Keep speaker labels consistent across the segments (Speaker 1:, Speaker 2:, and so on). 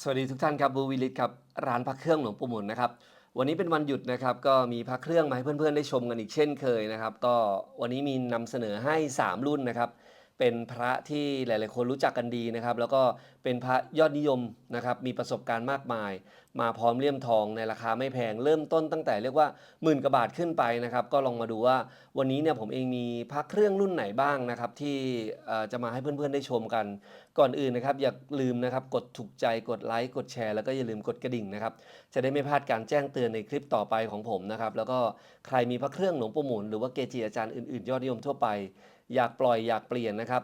Speaker 1: สวัสดีทุกท่านครับบูวิลิตครับร้านพระเครื่องหลวงปู่หมุนนะครับวันนี้เป็นวันหยุดนะครับก็มีพระเครื่องมาให้เพื่อนๆได้ชมกันอีกเช่นเคยนะครับ ก็วันนี้มีนำเสนอให้ 3 รุ่นนะครับ เป็นพระที่หลาย ๆ คนรู้จักกันดีนะครับ แล้วก็เป็นพระยอดนิยมนะครับ มีประสบการณ์มากมาย มาพร้อมเลี่ยมทองในราคาไม่แพง เริ่มต้นตั้งแต่เรียกว่าหมื่นกว่าบาทขึ้นไปนะครับ ก็ลองมาดูว่าวันนี้เนี่ยผมเองมีพระเครื่องรุ่นไหนบ้างนะครับ ที่จะมาให้เพื่อน ๆ ได้ชมกัน ก่อนอื่นนะครับอย่าลืมนะครับกดถูกใจกดไลค์กดแชร์แล้วก็อย่าลืมกดกระดิ่งนะครับ จะได้ไม่พลาดการแจ้งเตือนในคลิปต่อไปของผมนะครับ แล้วก็ใครมีพระเครื่องหลวงปู่หมุนหรือว่าเกจิอาจารย์อื่น ๆ ยอดนิยมทั่วไป อยากปล่อยอยากเปลี่ยนนะครับ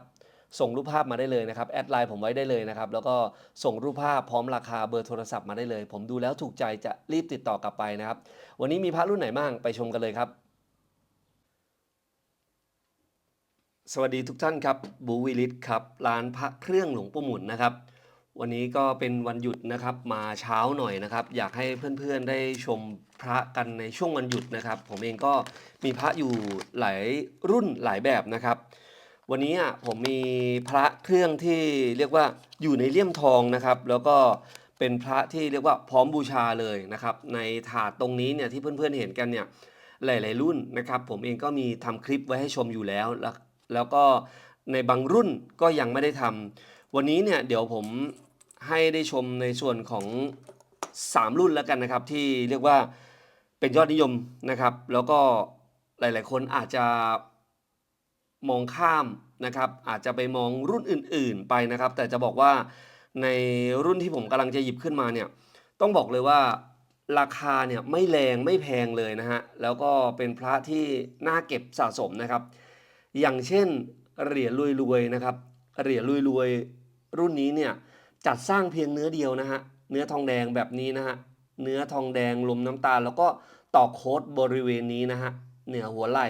Speaker 1: ส่งรูปภาพมาได้เลยนะครับแอดไลน์ผมไว้ได้เลยนะครับแล้วก็ส่งรูปภาพพร้อมราคาเบอร์โทรศัพท์มาได้เลย ผมดูแล้วถูกใจจะรีบติดต่อกลับไปนะครับ วันนี้มีพระรุ่นไหนบ้างไปชมกันเลยครับ สวัสดีทุกท่านครับบูวิลิตครับร้านพระเครื่องหลวงปู่หมุนนะครับ วันนี้ก็เป็นวันหยุดนะครับมาเช้าหน่อยนะครับ อยากให้เพื่อนๆได้ชมพระกันในช่วงวันหยุดนะครับ ผมเองก็มีพระอยู่หลายรุ่นหลายแบบนะครับ วันนี้ผมมีพระเครื่องที่เรียกว่าอยู่ในเลี่ยมทองนะครับ แล้วก็เป็นพระที่เรียกว่าพร้อมบูชาเลยนะครับ ในถาดตรงนี้เนี่ยที่เพื่อนๆเห็นกันเนี่ยหลาย ๆ รุ่นนะครับ ผมเองก็มีทำคลิปไว้ให้ชมอยู่แล้ว แล้วแล้วก็ในบางรุ่นก็ยังไม่ได้ทำวันนี้เนี่ยเดี๋ยวผม ให้ได้ชมในส่วนของ 3 รุ่นแล้วกันนะครับ ที่เรียกว่าเป็นยอดนิยมนะครับ แล้วก็หลาย ๆ คนอาจจะมองข้ามนะครับ อาจจะไปมองรุ่นอื่น ๆ ไปนะครับ แต่จะบอกว่าในรุ่นที่ผมกำลังจะหยิบขึ้นมาเนี่ยต้องบอกเลยว่าราคาเนี่ยไม่แรงไม่แพงเลยนะฮะ แล้วก็เป็นพระที่น่าเก็บสะสมนะครับ อย่างเช่นเหรียญรวยๆนะครับ เหรียญรวยๆรุ่นนี้เนี่ย จัดสร้างเพียงเนื้อเดียวนะฮะเนื้อทองแดงแบบนี้นะฮะเนื้อทองแดงลมน้ำตาล แล้วก็ตอกโค้ดบริเวณนี้นะฮะเหนือหัวไหล่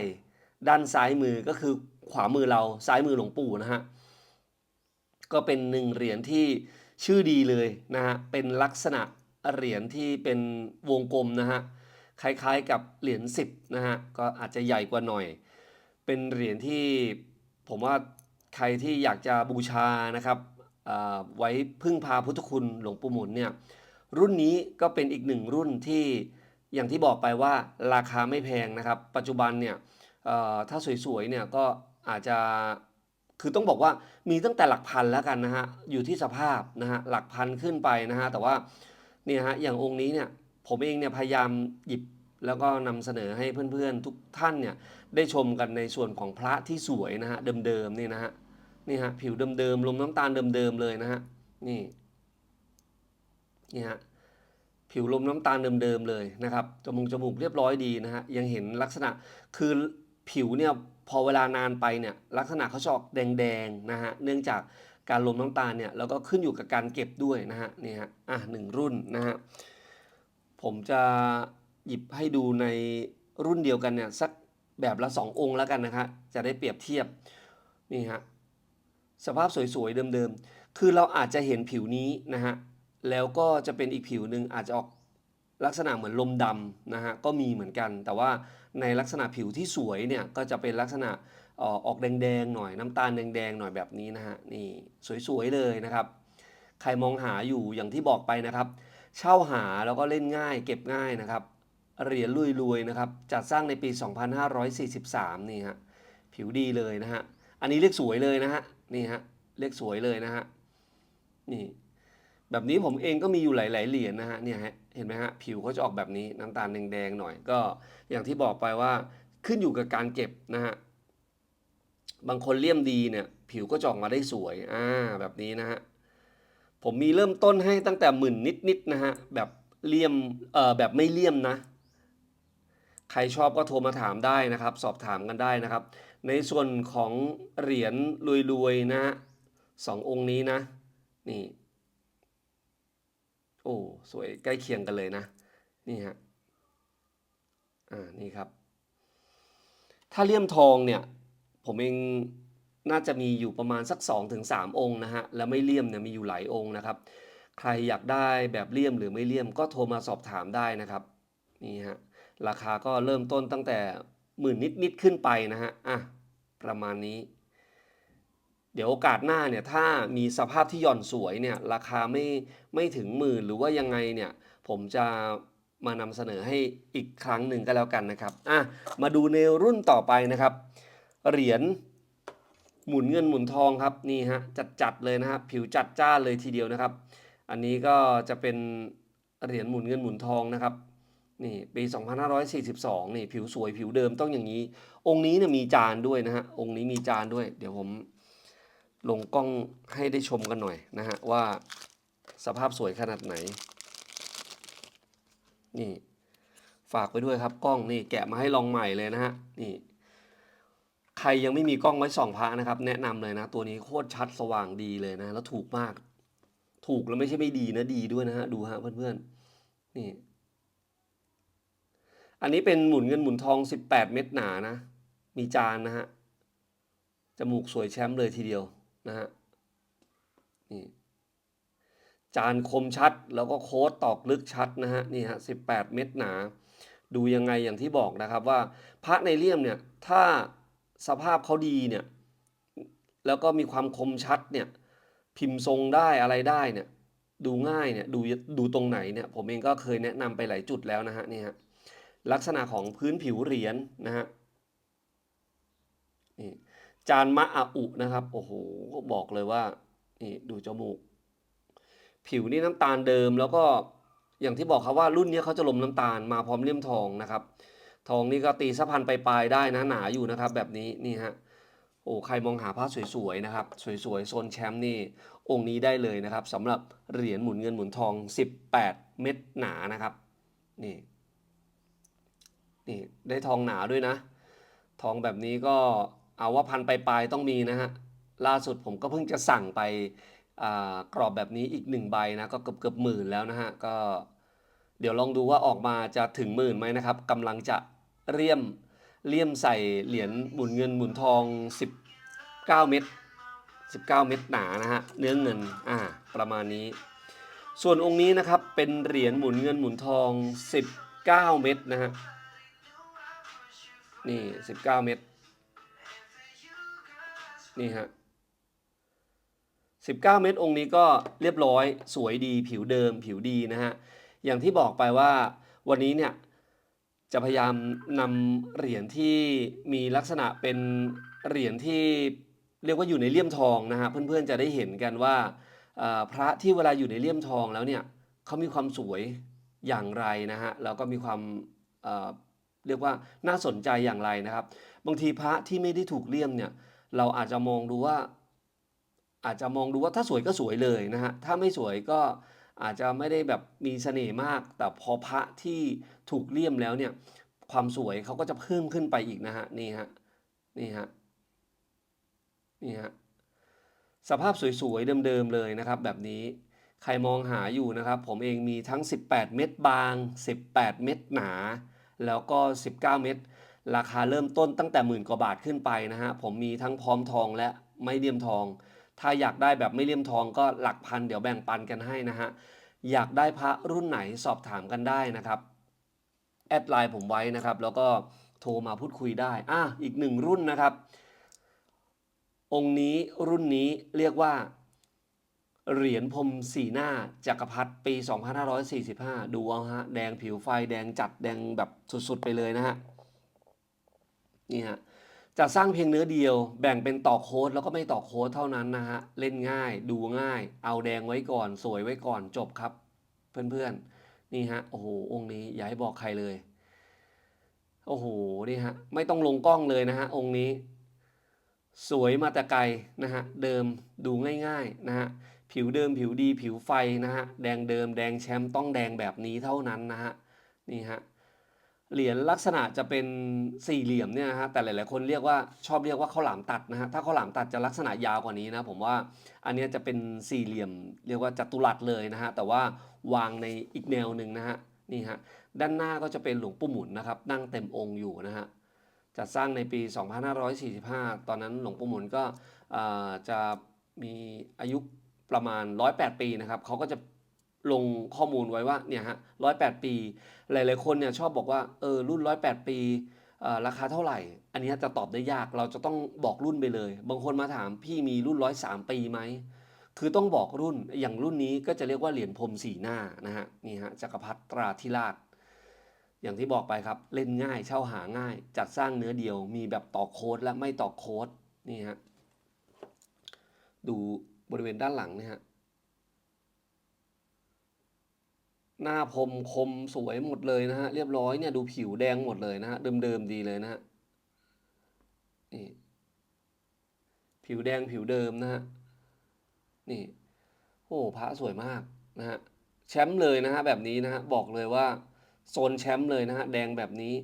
Speaker 1: ด้านซ้ายมือก็คือขวามือเราซ้ายมือหลวงปู่นะฮะก็เป็นหนึ่งเหรียญที่ชื่อดีเลยนะฮะเป็นลักษณะเหรียญที่เป็นวงกลมนะฮะคล้ายๆกับเหรียญ10นะฮะก็อาจจะใหญ่กว่าหน่อย เป็นเหรียญที่ผมว่าใครที่อยากจะบูชานะครับ ไว้พึ่งพาพุทธคุณหลวงปู่หมุนเนี่ยรุ่นนี้ก็เป็นอีกหนึ่งรุ่นที่อย่างที่บอกไปว่าราคาไม่แพงนะครับ ปัจจุบันเนี่ยถ้าสวยๆเนี่ยก็อาจจะคือต้องบอกว่ามีตั้งแต่หลักพันแล้วกันนะฮะอยู่ที่สภาพนะฮะหลักพันขึ้นไปนะฮะแต่ว่าเนี่ยฮะอย่างองค์นี้เนี่ยผมเองเนี่ยพยายามหยิบแล้วก็นำเสนอให้เพื่อนๆทุกท่านเนี่ยได้ชมกันในส่วนของพระที่สวยนะฮะเดิมๆนี่นะฮะ นี่ฮะผิวเดิมๆลมน้ำตาลเดิมๆเลยนะฮะนี่นี่ฮะผิวลมน้ำตาลเดิมๆเลยนะครับจมูกจมูกเรียบร้อยดีนะฮะยังเห็นลักษณะคือผิวเนี่ยพอเวลานานไปเนี่ยลักษณะเขาจะออกแดงๆนะฮะเนื่องจากการลมน้ำตาลเนี่ยแล้วก็ขึ้นอยู่กับการเก็บด้วยนะฮะนี่ฮะอะหนึ่งรุ่นนะฮะผมจะหยิบให้ดูในรุ่นเดียวกันเนี่ยสักแบบละ 2 องค์แล้วกันนะครับจะได้เปรียบเทียบนี่ฮะ สภาพสวยๆเดิมๆ คือเราอาจจะเห็นผิวนี้นะฮะ แล้วก็จะเป็นอีกผิวหนึ่งอาจจะออกลักษณะเหมือนลมดำนะฮะ ก็มีเหมือนกัน แต่ว่าในลักษณะผิวที่สวยเนี่ยก็จะเป็นลักษณะออออกแดงๆหน่อยน้ำตาลแดงๆหน่อยแบบนี้นะฮะ นี่สวยๆเลยนะครับ ใครมองหาอยู่อย่างที่บอกไปนะครับ เช่าหาแล้วก็เล่นง่าย เก็บง่ายนะครับ เหรียญรวยๆนะครับจัดสร้างในปี 2543 นี่ฮะ ผิวดีเลยนะฮะ อันนี้เรียกสวยเลยนะฮะ นี่ฮะเรียกสวยเลยนะฮะนี่ แบบนี้ผมเองก็มีอยู่หลาย ๆ เหรียญนะฮะเนี่ยฮะเห็นไหมฮะผิวเขาจะออกแบบนี้น้ำตาลแดงๆหน่อย ก็อย่างที่บอกไปว่าขึ้นอยู่กับการเก็บนะฮะบางคนเลี่ยมดีเนี่ย ผิวก็จออกมาได้สวยอ่าแบบนี้นะฮะผมมีเริ่มต้นให้ตั้งแต่หมื่นนิดๆนะฮะแบบเลี่ยมเอ่อแบบไม่เลี่ยมนะ ใครชอบก็โทรมาถามได้นะครับ สอบถามกันได้นะครับ ในส่วนของเหรียญรวยๆนะฮะสององค์นี้นะ นี่ โอ้ สวยใกล้เคียงกันเลยนะ นี่ฮะ อ่า นี่ครับ ถ้าเลี่ยมทองเนี่ย ผมเองน่าจะมีอยู่ประมาณสัก 2-3องค์นะฮะ แล้วไม่เลี่ยมเนี่ยมีอยู่หลายองค์นะครับ ใครอยากได้แบบเลี่ยมหรือไม่เลี่ยมก็โทรมาสอบถามได้นะครับ นี่ฮะ ราคาก็เริ่มต้นตั้งแต่ หมื่นนิดๆขึ้นไปนะฮะอะประมาณนี้ เดี๋ยวโอกาสหน้าเนี่ยถ้ามีสภาพที่หย่อนสวยเนี่ยราคาไม่ไม่ถึงหมื่นหรือว่ายังไงเนี่ยผมจะมานำเสนอให้อีกครั้งหนึ่งก็แล้วกันนะครับอะมาดูในรุ่นต่อไปนะครับ เหรียญหมุนเงินหมุนทองครับนี่ฮะจัดจัดๆเลยนะครับผิวจัดจ้านเลยทีเดียวนะครับ อันนี้ก็จะเป็นเหรียญหมุนเงินหมุนทองนะครับ นี่ปี 2542 นี่ผิวสวยผิวเดิมต้องอย่างนี้ องค์นี้เนี่ยมีจานด้วยนะฮะ องค์นี้มีจานด้วย เดี๋ยวผมลงกล้องให้ได้ชมกันหน่อยนะฮะ ว่าสภาพสวยขนาดไหน นี่ฝากไปด้วยครับกล้องนี่แกะมาให้ลองใหม่เลยนะฮะ นี่ ใครยังไม่มีกล้องไว้ส่องพระนะครับ แนะนำเลยนะ ตัวนี้โคตรชัดสว่างดีเลยนะ แล้วถูกมาก ถูกแล้วไม่ใช่ไม่ดีนะดีด้วยนะฮะ ดูฮะเพื่อนๆนี่ อันนี้เป็นหมุนเงินหมุนทอง 18 เม็ดหนานะ มีจานนะฮะ จมูกสวยแชมป์เลยทีเดียวนะฮะ นี่ จานคมชัดแล้วก็โค้ดตอกลึกชัดนะฮะ นี่ฮะ 18 เม็ดหนา ดูยังไงอย่างที่บอกนะครับว่าพระในเลี่ยมเนี่ย ถ้าสภาพเขาดีเนี่ย แล้วก็มีความคมชัดเนี่ย พิมพ์ทรงได้อะไรได้เนี่ย ดูง่ายเนี่ย ดูดูตรงไหนเนี่ย ผมเองก็เคยแนะนำไปหลายจุดแล้วนะฮะ นี่ฮะ ลักษณะของพื้นผิวเหรียญนะฮะนี่จานมะอาอุนะครับ โอ้โหบอกเลยว่านี่ดูจมูก ผิวนี่น้ำตาลเดิมแล้วก็อย่างที่บอกครับว่ารุ่นนี้เขาจะลมน้ำตาลมาพร้อมเลี่ยมทองนะครับ ทองนี่ก็ตีสะพันไปลายได้นะหนาอยู่นะครับ แบบนี้นี่ฮะโอ้ใครมองหาผ้าสวยๆนะครับ สวยๆโซนแชมป์นี่องค์นี้ได้เลยนะครับสำหรับเหรียญหมุนเงินหมุนทอง 18 เม็ดหนานะครับนี่ นี่ได้ทองหนาด้วยนะ ทองแบบนี้ก็เอาว่าพันปลายๆต้องมีนะฮะ ล่าสุดผมก็เพิ่งจะสั่งไปกรอบแบบนี้อีกหนึ่งใบนะก็เกือบเกือบหมื่นแล้วนะฮะ ก็เดี๋ยวลองดูว่าออกมาจะถึงหมื่นไหมนะครับกำลังจะเลี่ยมเลี่ยมใส่เหรียญหมุนเงินหมุนทอง 19 เม็ด19 เม็ดหนานะฮะเนื้อเงินอ่าประมาณนี้ ส่วนองค์นี้นะครับเป็นเหรียญหมุนเงินหมุนทอง 19 เม็ดนะฮะ นี่19เม็ดนี่ฮะ19เม็ดองค์นี้ก็เรียบร้อยสวยดีผิวเดิมผิวดีนะฮะ อย่างที่บอกไปว่าวันนี้เนี่ยจะพยายามนำเหรียญที่มีลักษณะเป็นเหรียญที่เรียกว่าอยู่ในเลี่ยมทองนะฮะเพื่อนๆจะได้เห็นกันว่าพระที่เวลาอยู่ในเลี่ยมทองแล้วเนี่ยเขามีความสวยอย่างไรนะฮะแล้วก็มีความ เรียกว่าน่าสนใจอย่างไรนะครับ บางทีพระที่ไม่ได้ถูกเลี่ยมเนี่ยเราอาจจะมองดูว่า อาจจะมองดูว่าถ้าสวยก็สวยเลยนะฮะถ้าไม่สวยก็อาจจะไม่ได้แบบมีเสน่ห์มาก แต่พอพระที่ถูกเลี่ยมแล้วเนี่ยความสวยเขาก็จะเพิ่มขึ้นไปอีกนะฮะนี่ฮะนี่ฮะนี่ฮะสภาพสวยๆเดิมๆเลยนะครับ แบบนี้ใครมองหาอยู่นะครับ ผมเองมีทั้ง 18 เม็ดบาง 18 เม็ดหนา แล้วก็ 19 เม็ดราคาเริ่มต้นตั้งแต่หมื่นกว่าบาทขึ้นไปนะฮะผมมีทั้งพร้อมทองและไม่เลี่ยมทอง ถ้าอยากได้แบบไม่เลี่ยมทองก็หลักพันเดี๋ยวแบ่งปันกันให้นะฮะอยากได้พระรุ่นไหนสอบถามกันได้นะครับแอดไลน์ผมไว้นะครับ แล้วก็โทรมาพูดคุยได้อะอีกหนึ่งรุ่นนะครับ องค์นี้รุ่นนี้เรียกว่า เหรียญพรมสีหน้าจักรพรรดิปี 2545 ดูเอาฮะ แดงผิวไฟแดงจัดแดงแบบสุดๆ ไปเลยนะฮะ นี่ฮะจะสร้างเพียงเนื้อเดียว แบ่งเป็นต่อโค้ดแล้วก็ไม่ต่อโค้ดเท่านั้นนะฮะ เล่นง่ายดูง่าย เอาแดงไว้ก่อน สวยไว้ก่อนจบครับ เพื่อนๆ นี่ฮะ โอ้โห องค์นี้อย่าให้บอกใครเลย โอ้โห นี่ฮะ ไม่ต้องลงกล้องเลยนะฮะ องค์นี้ สวยมาแต่ไกลนะฮะ เดิมดูง่ายๆนะฮะ ผิวเดิมผิวดีผิวไฟนะฮะแดงเดิมแดงแชมป์ต้องแดงแบบนี้เท่านั้นนะฮะนี่ฮะเหรียญลักษณะจะเป็นสี่เหลี่ยมเนี่ยฮะแต่หลายๆคนเรียกว่าชอบเรียกว่าข้าวหลามตัดนะฮะถ้าข้าวหลามตัดจะลักษณะยาวกว่านี้นะผมว่าอันนี้จะเป็นสี่เหลี่ยม เรียกว่าจัตุรัสเลยนะฮะแต่ว่าวางในอีกแนวหนึ่งนะฮะนี่ฮะด้านหน้าก็จะเป็นหลวงปู่หมุนนะครับนั่งเต็มองค์อยู่นะฮะจัดสร้างในปี 2545 ตอนนั้นหลวงปู่หมุนก็จะมีอายุ ประมาณ 108 ปีนะครับเขาก็จะลงข้อมูลไว้ว่าเนี่ยฮะ108ปี หลาย ๆ คนเนี่ยชอบบอกว่าเออรุ่น 108 ปีอ่อราคาเท่าไหร่ อันนี้จะตอบได้ยากเราจะต้องบอกรุ่นไปเลย บางคนมาถามพี่มีรุ่นร้อยสามปีไหมคือต้องบอกรุ่นอย่างรุ่นนี้ก็จะเรียกว่าเหรียญพรมสีหน้านะฮะนี่ฮะจักรพรรดิตราธิราชอย่างที่บอกไปครับเล่นง่ายเช่าหาง่าย จัดสร้างเนื้อเดียวมีแบบต่อโค้ดและไม่ต่อโค้ดนี่ฮะดู บริเวณด้านหลังนะฮะหน้าพรมคมสวยหมดเลยนะฮะเรียบร้อยเนี่ยดูผิวแดงหมดเลยนะฮะเดิมๆดีเลยนะฮะนี่ผิวแดงผิวเดิมนะฮะนี่โอ้พระสวยมากนะฮะแชมป์เลยนะฮะแบบนี้นะฮะบอกเลยว่าโซนแชมป์เลยนะฮะแดงแบบนี้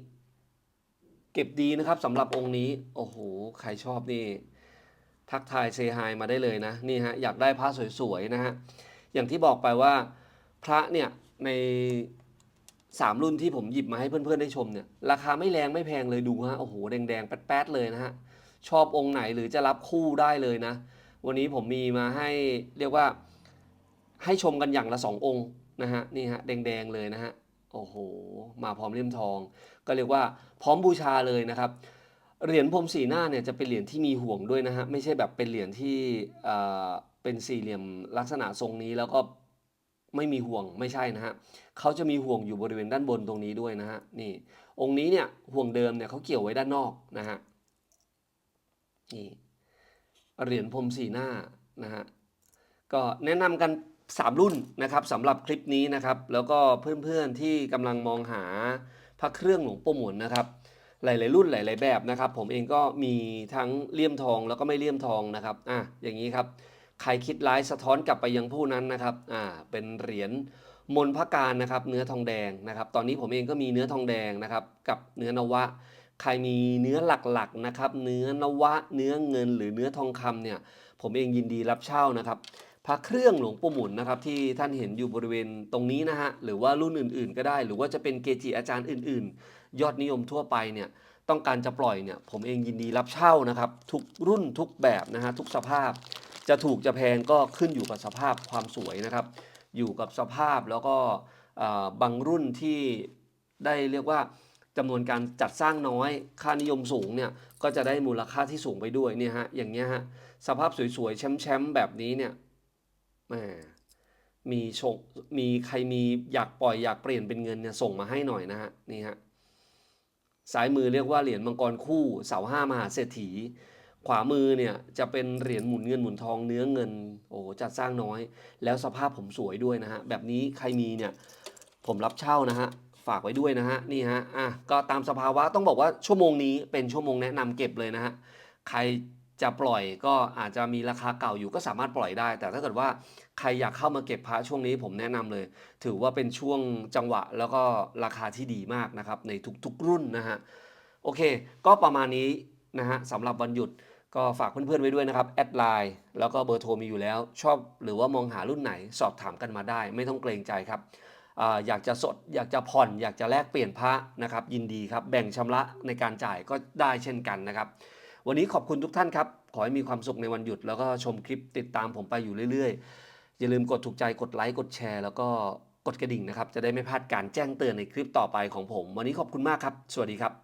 Speaker 1: เก็บดีนะครับสำหรับองค์นี้ โอ้โห ใครชอบนี่ ทักทายเซฮายมาได้เลยนะนี่ฮะอยากได้พระสวยๆนะฮะอย่างที่บอกไปว่าพระเนี่ยในสามรุ่นที่ผมหยิบมาให้เพื่อนๆได้ชมเนี่ยราคาไม่แรงไม่แพงเลยดูฮะโอ้โหแดงๆแป๊ดๆเลยนะฮะชอบองค์ไหนหรือจะรับคู่ได้เลยนะ วันนี้ผมมีมาให้เรียกว่าให้ชมกันอย่างละสององค์นะฮะนี่ฮะแดงๆเลยนะฮะโอ้โหมาพร้อมเลี่ยมทอง ก็เรียกว่าพร้อมบูชาเลยนะครับ เหรียญพรมสีหน้าเนี่ยจะเป็นเหรียญที่มีห่วงด้วยนะฮะไม่ใช่แบบเป็นเหรียญที่เอ่อเป็นสี่เหลี่ยมลักษณะทรงนี้แล้วก็ไม่มีห่วงไม่ใช่นะฮะเขาจะมีห่วงอยู่บริเวณด้านบนตรงนี้ด้วยนะฮะนี่องค์นี้เนี่ยห่วงเดิมเนี่ยเขาเกี่ยวไว้ด้านนอกนะฮะนี่เหรียญพรมสีหน้านะฮะก็แนะนำกัน 3 รุ่นนะครับสำหรับคลิปนี้นะครับ แล้วก็เพื่อนๆที่กำลังมองหาพระเครื่องหลวงปู่หมุนนะครับ หลาย ๆ รุ่นหลาย ๆ แบบนะครับ ผมเองก็มีทั้งเลี่ยมทองแล้วก็ไม่เลี่ยมทองนะครับอะอย่างนี้ครับใครคิดร้ายสะท้อนกลับไปยังผู้นั้นนะครับอ่าเป็นเหรียญมนพระการนะครับ เนื้อทองแดงนะครับ ตอนนี้ผมเองก็มีเนื้อทองแดงนะครับ กับเนื้อนวะ ใครมีเนื้อหลักๆนะครับ เนื้อนวะ เนื้อเงิน หรือเนื้อทองคำเนี่ย ผมเองยินดีรับเช่านะครับพระเครื่องหลวงปู่หมุนนะครับที่ท่านเห็นอยู่บริเวณตรงนี้นะฮะหรือว่ารุ่นอื่นๆ ก็ได้ หรือว่าจะเป็นเกจิอาจารย์อื่นๆ ยอดนิยมทั่วไปเนี่ยต้องการจะปล่อยเนี่ยผมเองยินดีรับเช่านะครับ ทุกรุ่นทุกแบบนะฮะทุกสภาพ จะถูกจะแพงก็ขึ้นอยู่กับสภาพความสวยนะครับ อยู่กับสภาพแล้วก็บางรุ่นที่ได้เรียกว่าจำนวนการจัดสร้างน้อย ค่านิยมสูงเนี่ยก็จะได้มูลค่าที่สูงไปด้วยเนี่ยฮะอย่างเงี้ยฮะสภาพสวยๆแชมป์ๆแบบนี้เนี่ยแหมมีชงมีใครมีอยากปล่อยอยากเปลี่ยนเป็นเงินเนี่ยส่งมาให้หน่อยนะฮะนี่ฮะ ซ้ายมือเรียกว่าเหรียญมังกรคู่เสาห้ามหาเศรษฐี ขวามือเนี่ยจะเป็นเหรียญหมุนเงินหมุนทองเนื้อเงินโอ้จัดสร้างน้อย แล้วสภาพผมสวยด้วยนะฮะแบบนี้ใครมีเนี่ยผมรับเช่านะฮะฝากไว้ด้วยนะฮะนี่ฮะอะก็ตามสภาวะต้องบอกว่าชั่วโมงนี้เป็นชั่วโมงแนะนำเก็บเลยนะฮะใคร จะปล่อยก็อาจจะมีราคาเก่าอยู่ก็สามารถปล่อยได้ แต่ถ้าเกิดว่าใครอยากเข้ามาเก็บพระช่วงนี้ผมแนะนำเลย ถือว่าเป็นช่วงจังหวะแล้วก็ราคาที่ดีมากนะครับในทุกๆรุ่นนะฮะโอเค ก็ประมาณนี้นะฮะสำหรับวันหยุดก็ฝากเพื่อนๆไว้ด้วยนะครับแอดไลน์แล้วก็เบอร์โทรมีอยู่แล้ว ชอบหรือว่ามองหารุ่นไหนสอบถามกันมาได้ ไม่ต้องเกรงใจครับออยากจะสดอยากจะผ่อน อยากจะแลกเปลี่ยนพระนะครับ ยินดีครับ แบ่งชำระในการจ่ายก็ได้เช่นกันนะครับ วันนี้ขอบคุณทุกท่านครับ ขอให้มีความสุขในวันหยุด แล้วก็ชมคลิปติดตามผมไปอยู่เรื่อยๆ อย่าลืมกดถูกใจกดไลค์กดแชร์ แล้วก็กดกระดิ่งนะครับ จะได้ไม่พลาดการแจ้งเตือนในคลิปต่อไปของผม วันนี้ขอบคุณมากครับ สวัสดีครับ